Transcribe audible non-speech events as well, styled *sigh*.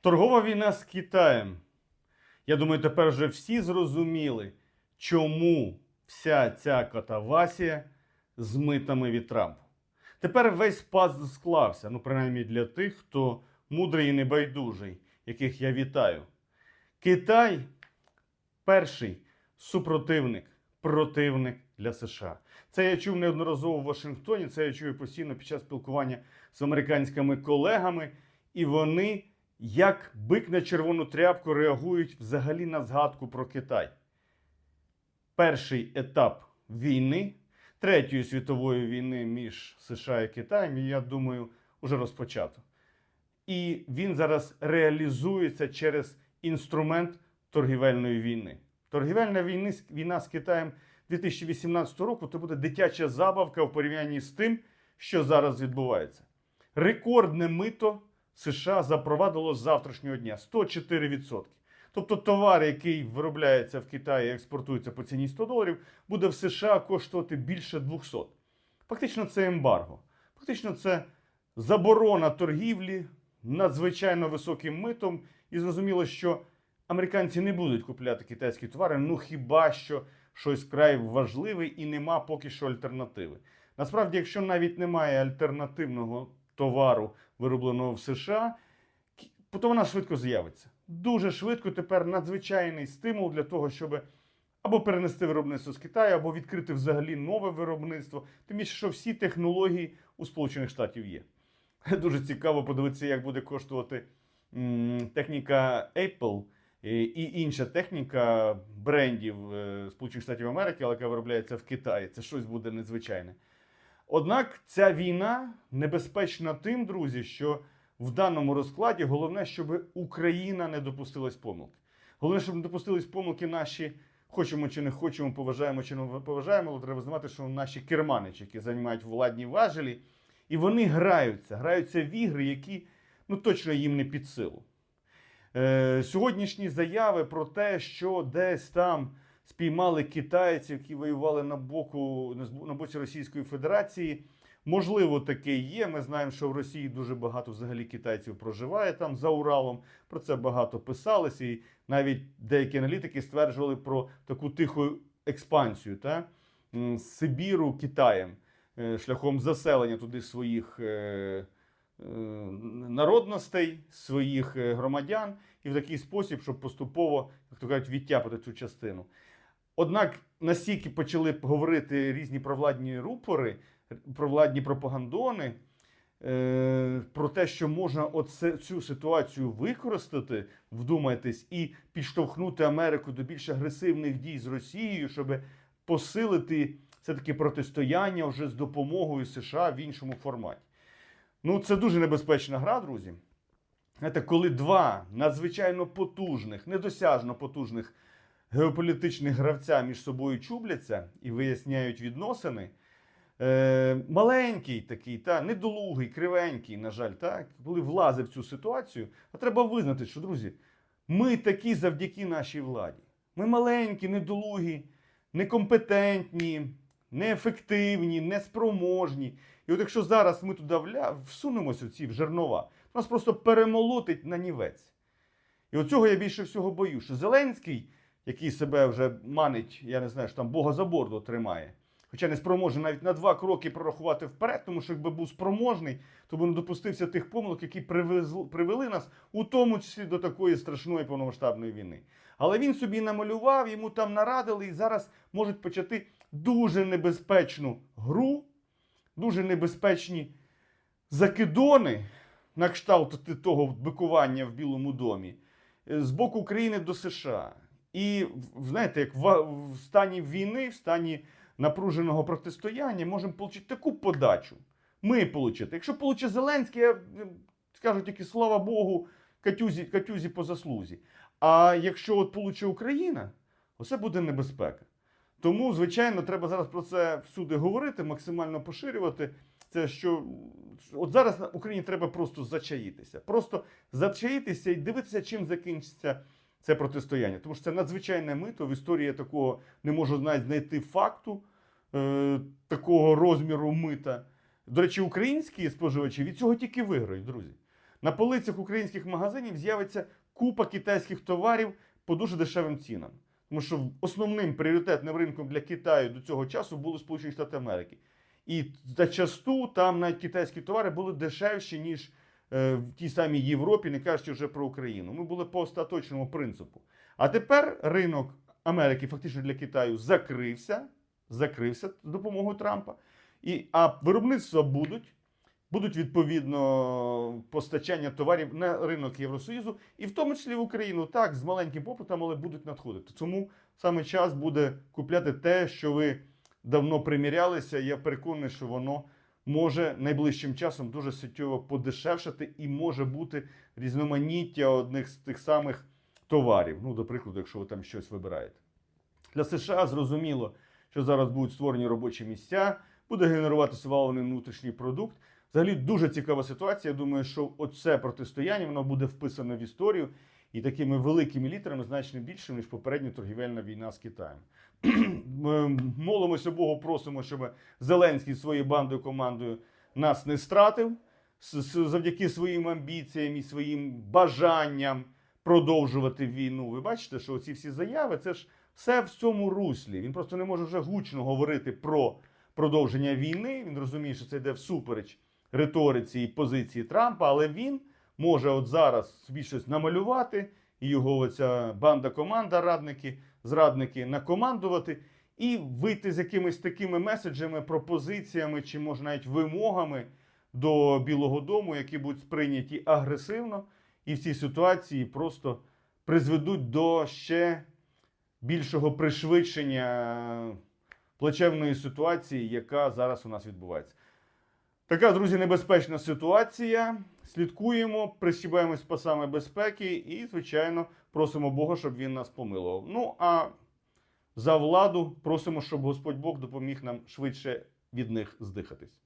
Торгова війна з Китаєм. Я думаю, тепер вже всі зрозуміли, чому вся ця катавасія з митами від Трампа. Тепер весь пазл склався, ну, принаймні для тих, хто мудрий і небайдужий, яких я вітаю. Китай перший супротивник, противник для США. Це я чув неодноразово в Вашингтоні, це я чую постійно під час спілкування з американськими колегами, і вони, як бик на червону тряпку, реагують взагалі на згадку про Китай. Перший етап війни, Третьої світової війни між США і Китаєм, я думаю, вже розпочато. І він зараз реалізується через інструмент торгівельної війни. Торгівельна війни, війна з Китаєм 2018 року то буде дитяча забавка в порівнянні з тим, що зараз відбувається. Рекордне мито США запровадило з завтрашнього дня 104%. Тобто товар, який виробляється в Китаї і експортується по ціні 100 доларів, буде в США коштувати більше 200. Фактично, це ембарго. Фактично, це заборона торгівлі надзвичайно високим митом. І зрозуміло, що американці не будуть купляти китайські товари, ну хіба що щось вкрай важливе і нема поки що альтернативи. Насправді, якщо навіть немає альтернативного товару, виробленого в США, то вона швидко з'явиться. Дуже швидко тепер надзвичайний стимул для того, щоб або перенести виробництво з Китаю, або відкрити взагалі нове виробництво. Тим більше, що всі технології у Сполучених Штатів є. *laughs* Дуже цікаво подивитися, як буде коштувати техніка Apple е, і інша техніка брендів е, Сполучених Штатів Америки, але яка виробляється в Китаї. Це щось буде незвичайне. Однак ця війна небезпечна тим, друзі, що в даному розкладі головне, щоб Україна не допустилась помилки. Головне, щоб не допустились помилки наші, хочемо чи не хочемо, поважаємо чи не поважаємо, але треба знати, що наші керманичі, які займають владні важелі, і вони граються, граються в ігри, які ну, точно їм не під силу. Е, сьогоднішні заяви про те, що десь там спіймали китайців, які воювали на боку на боці Російської Федерації. Можливо, таке є. Ми знаємо, що в Росії дуже багато взагалі китайців проживає там за Уралом. Про це багато писалося, і навіть деякі аналітики стверджували про таку тиху експансію та, Сибіру Китаєм е, шляхом заселення туди своїх е, е, народностей, своїх громадян, і в такий спосіб, щоб поступово, як то кажуть, відтяпати цю частину. Однак настільки почали говорити різні провладні рупори, провладні пропагандони е, про те, що можна оце, цю ситуацію використати, вдумайтесь, і підштовхнути Америку до більш агресивних дій з Росією, щоб посилити це таке протистояння вже з допомогою США в іншому форматі. Ну, це дуже небезпечна гра, друзі. Знаєте, коли два надзвичайно потужних, недосяжно потужних геополітичних гравця між собою чубляться і виясняють відносини. Е, маленький такий, та, недолугий, кривенький, на жаль, так, коли влазить в цю ситуацію, а треба визнати, що, друзі, ми такі завдяки нашій владі. Ми маленькі, недолугі, некомпетентні, неефективні, неспроможні. І от якщо зараз ми туди всунемося ці в жернова, то нас просто перемолотить на нівець. І от цього я більше всього боюсь, що Зеленський, який себе вже манить, я не знаю, що там Бога за борду тримає, хоча не спроможний навіть на два кроки прорахувати вперед, тому що якби був спроможний, то би не допустився тих помилок, які привезли, привели нас, у тому числі до такої страшної повномасштабної війни. Але він собі намалював, йому там нарадили, і зараз можуть почати дуже небезпечну гру, дуже небезпечні закидони на кшталт того бикування в Білому домі е, з боку України до США. І знаєте, як в, стані війни, в стані напруженого протистояння можемо отримати таку подачу. Ми отримати. Якщо получить Зеленський, я скажу тільки слава Богу, Катюзі, Катюзі по заслузі. А якщо от получить Україна, оце буде небезпека. Тому, звичайно, треба зараз про це всюди говорити, максимально поширювати. Це що от зараз Україні треба просто зачаїтися. Просто зачаїтися і дивитися, чим закінчиться це протистояння. Тому що це надзвичайне мито. В історії такого не можу знайти факту е, такого розміру мита. До речі, українські споживачі від цього тільки виграють, друзі. на полицях українських магазинів з'явиться купа китайських товарів по дуже дешевим цінам. Тому що основним пріоритетним ринком для Китаю до цього часу були Сполучені Штати Америки. І зачасту там навіть китайські товари були дешевші, ніж в тій самій Європі, не кажучи вже про Україну. Ми були по остаточному принципу. А тепер ринок Америки фактично для Китаю закрився, закрився з допомогою Трампа. І, а виробництва будуть. Будуть відповідно постачання товарів на ринок Євросоюзу, і в тому числі в Україну так з маленьким попитом, але будуть надходити. Тому саме час буде купляти те, що ви давно примірялися. Я переконаний, що воно може найближчим часом дуже суттєво подешевшати і може бути різноманіття одних з тих самих товарів. Ну, до прикладу, якщо ви там щось вибираєте. Для США зрозуміло, що зараз будуть створені робочі місця, буде генеруватися валений внутрішній продукт. Взагалі дуже цікава ситуація. Я думаю, що оце протистояння воно буде вписане в історію і такими великими літерами значно більше, ніж попередня торгівельна війна з Китаєм. Ми молимося Богу, просимо, щоб Зеленський своєю бандою командою нас не стратив завдяки своїм амбіціям і своїм бажанням продовжувати війну. Ви бачите, що ці всі заяви це ж все в цьому руслі. Він просто не може вже гучно говорити про продовження війни. Він розуміє, що це йде всупереч риториці і позиції Трампа, але він може от зараз собі щось намалювати, і його оця банда команда, радники, зрадники накомандувати, і вийти з якимись такими меседжами, пропозиціями чи може навіть вимогами до Білого Дому, які будуть сприйняті агресивно, і в цій ситуації просто призведуть до ще більшого пришвидшення плачевної ситуації, яка зараз у нас відбувається. Така, друзі, небезпечна ситуація. Слідкуємо, прищібаємось пасами безпеки і, звичайно, просимо Бога, щоб він нас помилував. Ну а за владу просимо, щоб Господь Бог допоміг нам швидше від них здихатись.